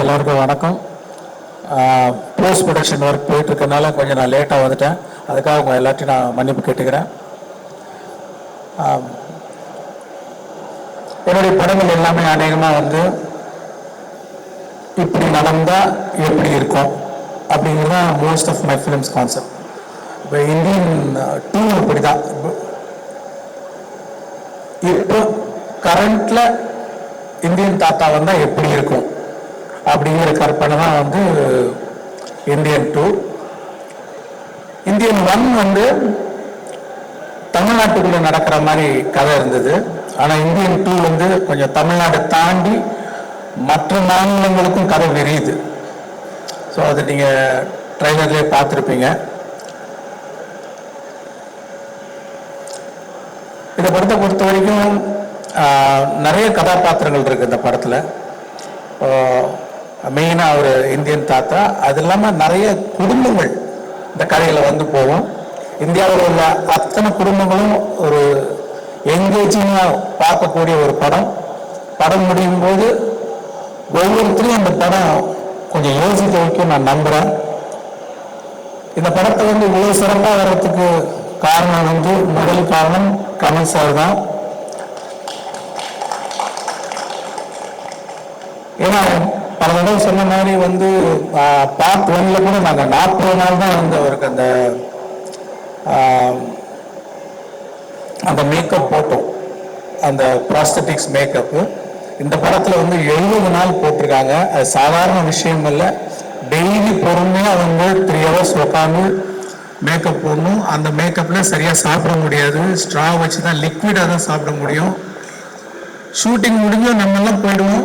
எல்லாருக்கும் வணக்கம். Post production work போயிட்டு இருக்கனால கொஞ்சம் நான் லேட்டாக வந்துட்டேன். அதுக்காக உங்கள் எல்லாத்தையும் நான் மன்னிப்பு கேட்டுக்கிறேன். என்னுடைய படங்கள் எல்லாமே அநேகமாக வந்து இப்படி நடந்தால் எப்படி இருக்கும் அப்படிங்கிறது தான் most of my films concept இப்போ இந்தியன் டூ இப்படி தான் இப்போ கரண்ட்டில் இந்தியன் தாத்தா வந்தால் எப்படி இருக்கும்? அப்படிங்கிற கற்பனை தான் வந்து இந்தியன் டூ இந்தியன் ஒன் வந்து தமிழ்நாட்டுக்குள்ள நடக்கிற மாதிரி கதை இருந்தது. ஆனா இந்தியன் டூ வந்து கொஞ்சம் தமிழ்நாடு தாண்டி மற்ற மாநிலங்களுக்கும் கதை விரியுது. ஸோ அதை நீங்க ட்ரைலர்லேயே பார்த்துருப்பீங்க. இந்த படத்தை பொறுத்த வரைக்கும் நிறைய கதாபாத்திரங்கள் இருக்கு இந்த படத்துல. மெயினாக ஒரு இந்தியன் தாத்தா. அது இல்லாமல் நிறைய குடும்பங்கள் இந்த கடையில் வந்து போகும். இந்தியாவில் உள்ள அத்தனை குடும்பங்களும் ஒரு எங்கேஜிங்காக பார்க்கக்கூடிய ஒரு படம். படம் முடியும் போது ஒவ்வொருத்தரையும் அந்த படம் கொஞ்சம் யோசிக்க வைக்கும் நான் நம்புகிறேன் இந்த படத்தை வந்து இவ்வளோ சிறப்பாக வர்றதுக்கு காரணம் வந்து முதல் காரணம் கமல் சார் தான். ஏன்னா பல தடவை சொன்ன மாதிரி வந்து பார்ட் ஒன்ல கூட நாங்கள் நாற்பது நாள் தான் வந்து அவருக்கு அந்த அந்த மேக்கப் போட்டோம். அந்த ப்ராஸ்தட்டிக்ஸ் மேக்கப்பு இந்த படத்தில் வந்து எழுபது நாள் போட்டிருக்காங்க. அது சாதாரண விஷயம் இல்லை. டெய்லி பொறுமையாக வந்து த்ரீ ஹவர்ஸ் உட்காந்து மேக்கப் போடணும். அந்த மேக்கப்பில் சரியாக சாப்பிட முடியாது. ஸ்ட்ரா வச்சு தான் லிக்விடாக தான் சாப்பிட முடியும். ஷூட்டிங் முடிஞ்சும் நம்மெல்லாம் போயிடுவோம்.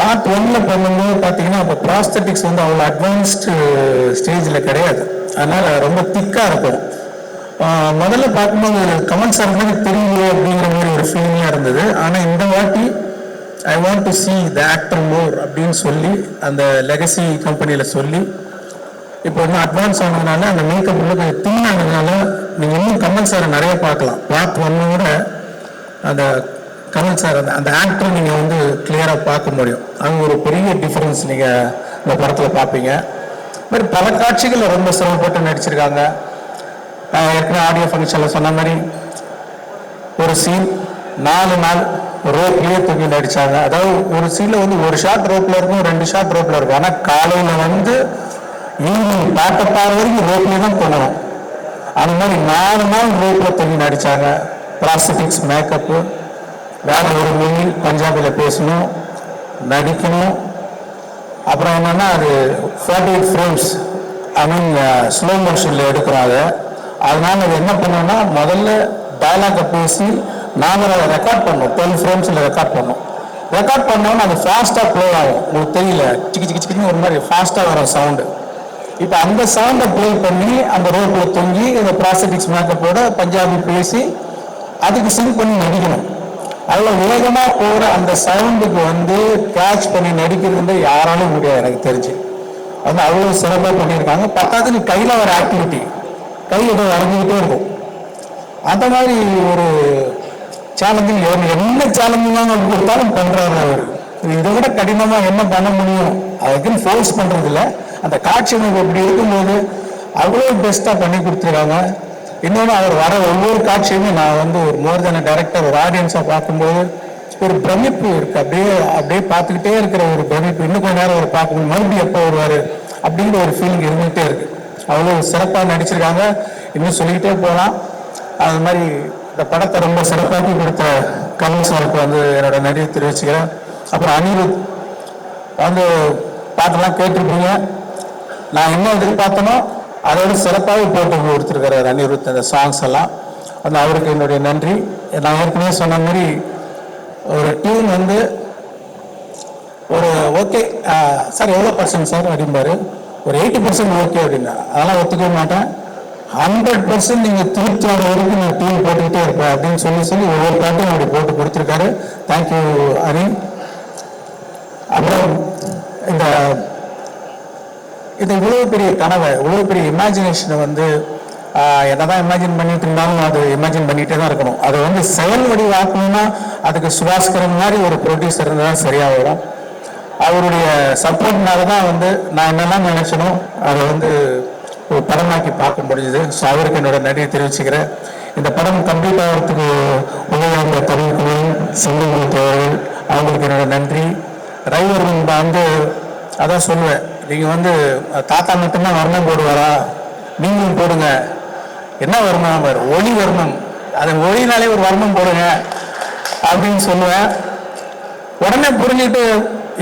பார்ட் ஒன்ல பண்ணும்போது பார்த்தீங்கன்னா அப்போ ப்ராஸ்தட்டிக்ஸ் வந்து அவ்வளோ அட்வான்ஸ்டு ஸ்டேஜில் கிடையாது. அதனால் ரொம்ப திக்காக இருக்கும். முதல்ல பார்க்கும்போது கமல் சார் மாதிரி தெரியலையே அப்படிங்கிற மாதிரி ஒரு ஃபீலிங்காக இருந்தது. ஆனால் இந்த வாட்டி I want to see the actor more அப்படின்னு சொல்லி அந்த லெகசி கம்பெனியில் சொல்லி இப்போ இன்னும் அட்வான்ஸ் ஆனதுனால அந்த மேக்கப் உள்ள கொஞ்சம் நீங்கள் இன்னும் கமெண்ட்ஸ் சாரை நிறைய பார்க்கலாம். பார்ட் ஒன்னை கூட அந்த கமல் சார் அந்த ஆக்டர் நீங்கள் வந்து கிளியராக பார்க்க முடியும். அங்கே ஒரு பெரிய டிஃபரன்ஸ் நீங்கள் இந்த படத்தில் பார்ப்பீங்க. இது மாதிரி பல காட்சிகளில் ரொம்ப சிரமப்பட்டு நடிச்சிருக்காங்க. ஏற்கனவே ஆடியோ ஃபங்க்ஷனில் சொன்ன மாதிரி ஒரு சீன் நாலு நாள் ரோப்லயே தூக்கி நடிச்சாங்க. அதாவது ஒரு சீன்ல வந்து ஒரு ஷாட் ரோப்ல இருக்கும் ரெண்டு ஷாட் ரோப்ல இருக்கும் ஆனா காலையில வந்து ஈவினிங் பார்க்க பாரு வரைக்கும் ரோப்லேயே தான் பண்ணணும் அந்த மாதிரி நாலு நாள் ரோப்ல தூங்கி நடிச்சாங்க. ப்ராஸ்தட்டிக்ஸ் மேக்கப்பு வேற ஒரு மொழியில் பஞ்சாபியில் பேசணும் நடிக்கணும். அப்புறம் என்னன்னா அது forty eight frames I mean slow மோஷனில் எடுக்கிறோம் அதை அதனால அது என்ன பண்ணோம்னா முதல்ல டயலாகை பேசி நாங்கள் அதை ரெக்கார்ட் பண்ணோம். டுவெல் ஃப்ரேம்ஸில் ரெக்கார்ட் பண்ணோம். ரெக்கார்ட் பண்ணோம்னா அது ஃபாஸ்ட்டாக ப்ளே ஆகும். உங்களுக்கு தெரியல. சிக்கி சிக்கி சிக்கின்னு ஒரு மாதிரி ஃபாஸ்ட்டாக வர சவுண்டு இப்போ அந்த சவுண்டை ப்ளே பண்ணி அந்த ரோட்டில் தொங்கி இந்த ப்ராஸ்டிக்ஸ் மேக்கப்போட பஞ்சாபி பேசி அதுக்கு சிங் பண்ணி நடிக்கணும். அதில் வேகமாக போகிற அந்த சவுண்டுக்கு வந்து கேட்ச் பண்ணி நடிக்கிறது யாராலும் முடியாது எனக்கு தெரிஞ்சு. வந்து அவ்வளோ சிறப்பாக பண்ணியிருக்காங்க. பத்தாவதுக்கு கையில் ஒரு ஆக்டிவிட்டி கை ஏதோ வரைஞ்சிக்கிட்டே இருக்கும். அந்த மாதிரி ஒரு சேலஞ்சிங் என்ன சேலஞ்சிங் கொடுத்தாலும் பண்ணுறாரு அவர். இதை விட கடினமாக என்ன பண்ண முடியும்? அதுக்குன்னு ஃபோர்ஸ் பண்ணுறதில்ல அந்த காட்சி அமைப்பு இப்படி இருக்கும்போது அவ்வளோ பெஸ்ட்டாக பண்ணி கொடுத்துருக்காங்க. இன்னொன்று அவர் வர ஒவ்வொரு காட்சியுமே நான் வந்து ஒரு மோர் தென் டேரக்டர் ஒரு ஆடியன்ஸாக பார்க்கும்போது ஒரு பிரமிப்பு இருக்கு. அப்படியே அப்படியே பார்த்துக்கிட்டே இருக்கிற ஒரு பிரமிப்பு. இன்னும் கொஞ்ச நேரம் அவர் பார்க்கணும் மறுபடியும் எப்போ வருவார் அப்படிங்கிற ஒரு ஃபீலிங் இருந்துகிட்டே இருக்கு. அவ்வளோ சிறப்பாக நடிச்சிருக்காங்க. இன்னும் சொல்லிக்கிட்டே போகலாம். அது மாதிரி இந்த படத்தை ரொம்ப சிறப்பாக்கி கொடுத்த கமல் சாருக்கு வந்து என்னோட நடிகை தெரிவிச்சுக்கிறேன். அப்புறம் அனிருத் வந்து பாட்டெல்லாம் கேட்டிருப்பீங்க. நான் என்ன எதிர்பார்த்தனோ அதோட சிறப்பாக போட்டு கொடுத்துருக்காரு அனிருத் அந்த சாங்ஸ் எல்லாம். அந்த அவருக்கு என்னுடைய நன்றி. நான் ஏற்கனவே சொன்ன மாதிரி ஒரு டியூன் வந்து ஒரு ஓகே சார் எவ்வளோ பர்சன்ட் சார் அப்படிம்பாரு? ஒரு எயிட்டி பர்சன்ட் ஓகே அப்படின்னா அதெல்லாம் ஒத்துக்க மாட்டேன். ஹண்ட்ரட் பர்சன்ட் நீங்கள் திருப்தி வர வரைக்கும் நான் டியூன் போட்டுக்கிட்டே இருப்பேன் அப்படின்னு சொல்லி சொல்லி ஒவ்வொரு பாட்டும் அப்படி போட்டு கொடுத்துருக்காரு. தேங்க்யூ அனி அப்புறம் இந்த இது இவ்வளவு பெரிய கனவை இவ்வளவு பெரிய இமேஜினேஷனை வந்து என்னதான் இமேஜின் பண்ணிட்டு இருந்தாலும் அது இமேஜின் பண்ணிட்டே தான் இருக்கணும். அதை வந்து செயல் வடிவாக்கணும்னா அதுக்கு சுபாஸ்கரன் மாதிரி ஒரு ப்ரொடியூசர் இருந்தால் சரியாக வரும். அவருடைய சப்போர்ட்னால தான் வந்து நான் என்னெல்லாம் நினைச்சனோ அதை வந்து ஒரு படமாக்கி பார்க்க முடிஞ்சது. ஸோ அவருக்கு என்னோட நன்றியை தெரிவிச்சுக்கிறேன். இந்த படம் கம்ப்ளீட் ஆகிறதுக்கு உதவியாக தமிழ்குழு செங்கல் தோழர்கள் அவங்களுக்கு என்னோட நன்றி. டிரைவர் வந்து அதான் சொல்லுவேன். நீங்கள் வந்து தாத்தா மட்டும்தான் வர்ணம் போடுவாரா? நீங்களும் போடுங்க. என்ன வர்ணம்? பாரு ஒளி வர்ணம். அது ஒளினாலே ஒரு வர்ணம் போடுங்க. அப்படின்னு சொல்லுவேன். உடனே புரிஞ்சுட்டு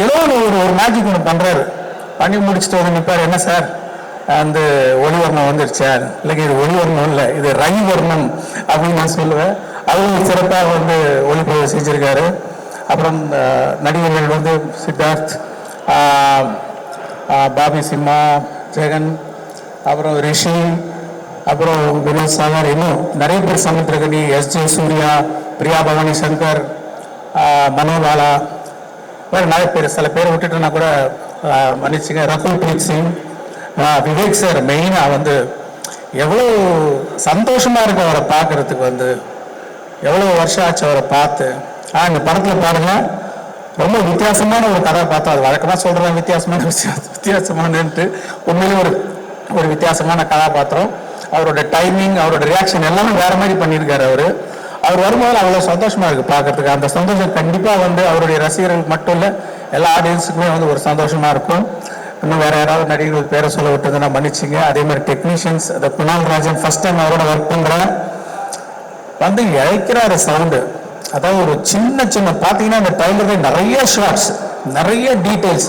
ஏதோ ஒரு ஒரு ஒரு மேஜிக் ஒன்று பண்ணுறாரு பண்ணி முடிச்சுட்டு வந்து நிற்பார் என்ன சார்? அந்த ஒளி வர்ணம் வந்துருச்சா? இல்லைங்க இது ஒளி வர்ணம் இல்லை இது ரவி வர்ணம் அப்படின்னு நான் சொல்லுவேன். அதுவும் சிறப்பாக வந்து ஒளிப்பதிவு செஞ்சுருக்காரு. அப்புறம் நடிகர்கள் வந்து சித்தார்த் பாபி சிம்மா ஜெகன் அப்புறம் ரிஷி அப்புறம் வினோத் சாகர் இன்னும் நிறைய பேர் சமைத்திருக்கணி எஸ் ஜே சூர்யா பிரியா பவானி சங்கர் மனோபாலா வேறு நிறைய பேர். சில பேர் விட்டுட்டுனா கூட மன்னிச்சுங்க. ரகுல் பிரீத் சிங் விவேக் சார் மெயினாக வந்து எவ்வளோ சந்தோஷமாக இருக்கு அவரை பார்க்குறதுக்கு வந்து. எவ்வளோ வருஷம் ஆச்சு அவரை பார்த்து. ஆ இந்த படத்தில் பாருங்கள் ரொம்ப வித்தியாசமான ஒரு கதாபாத்திரம் அது வழக்கமாக சொல்கிறேன் வித்தியாசமான விஷயம் வித்தியாசமானன்ட்டு. உண்மையிலே ஒரு ஒரு வித்தியாசமான கதாபாத்திரம் அவரோட டைமிங் அவரோட ரியாக்ஷன் எல்லாமே வேற மாதிரி பண்ணியிருக்காரு அவர். அவர் வரும்போது அவ்வளோ சந்தோஷமா இருக்கு பார்க்கறதுக்கு. அந்த சந்தோஷம் கண்டிப்பாக வந்து அவருடைய ரசிகர்களுக்கு மட்டும் இல்லை எல்லா ஆடியன்ஸுக்குமே வந்து ஒரு சந்தோஷமா இருக்கும். இன்னும் வேற யாராவது நடிகர்கள் பேரை சொல்ல விட்டதுன்னா மன்னிச்சிங்க. அதே மாதிரி டெக்னீஷியன்ஸ் அந்த குணால் ராஜன் ஃபர்ஸ்ட் டைம் அவரோட ஒர்க் பண்ணுறேன் வந்து இழைக்கிறாரு சவுண்டு அதாவது ஒரு சின்ன சின்ன பார்த்தீங்கன்னா இந்த டைலர் நிறைய ஷார்ட்ஸ் நிறைய டீட்டெயில்ஸ்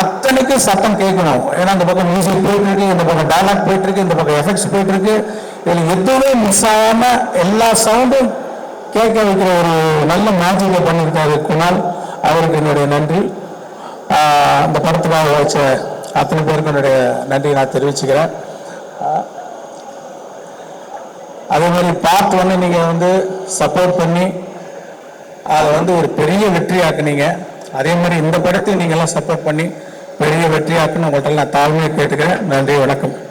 அத்தனைக்கும் சத்தம் கேட்கணும். ஏன்னா இந்த பக்கம் மியூசிக் போயிட்டு இருக்கு இந்த பக்கம் டைலாக் போயிட்டு இருக்கு இந்த பக்கம் எஃபெக்ட்ஸ் போயிட்டு இருக்கு இதில் எதுவுமே மிஸ் ஆகாம எல்லா சவுண்டும் கேட்க வைக்கிற ஒரு நல்ல மேஜிக்கை பண்ணியிருக்காரு குணால் அவருக்கு என்னுடைய நன்றி. ஆஹ் அந்த படத்துக்காக வச்ச அத்தனை பேருக்கு என்னுடைய நன்றியை நான் தெரிவிச்சுக்கிறேன். அதே மாதிரி பார்த்து வந்து நீங்கள் வந்து சப்போர்ட் பண்ணி அதை வந்து ஒரு பெரிய வெற்றியாக்குனீங்க. அதே மாதிரி இந்த படத்தையும் நீங்கள்லாம் சப்போர்ட் பண்ணி பெரிய வெற்றியாக்குன்னு உங்கள்கிட்ட நான் தாழ்மையை கேட்டுக்கிறேன். நன்றி வணக்கம்.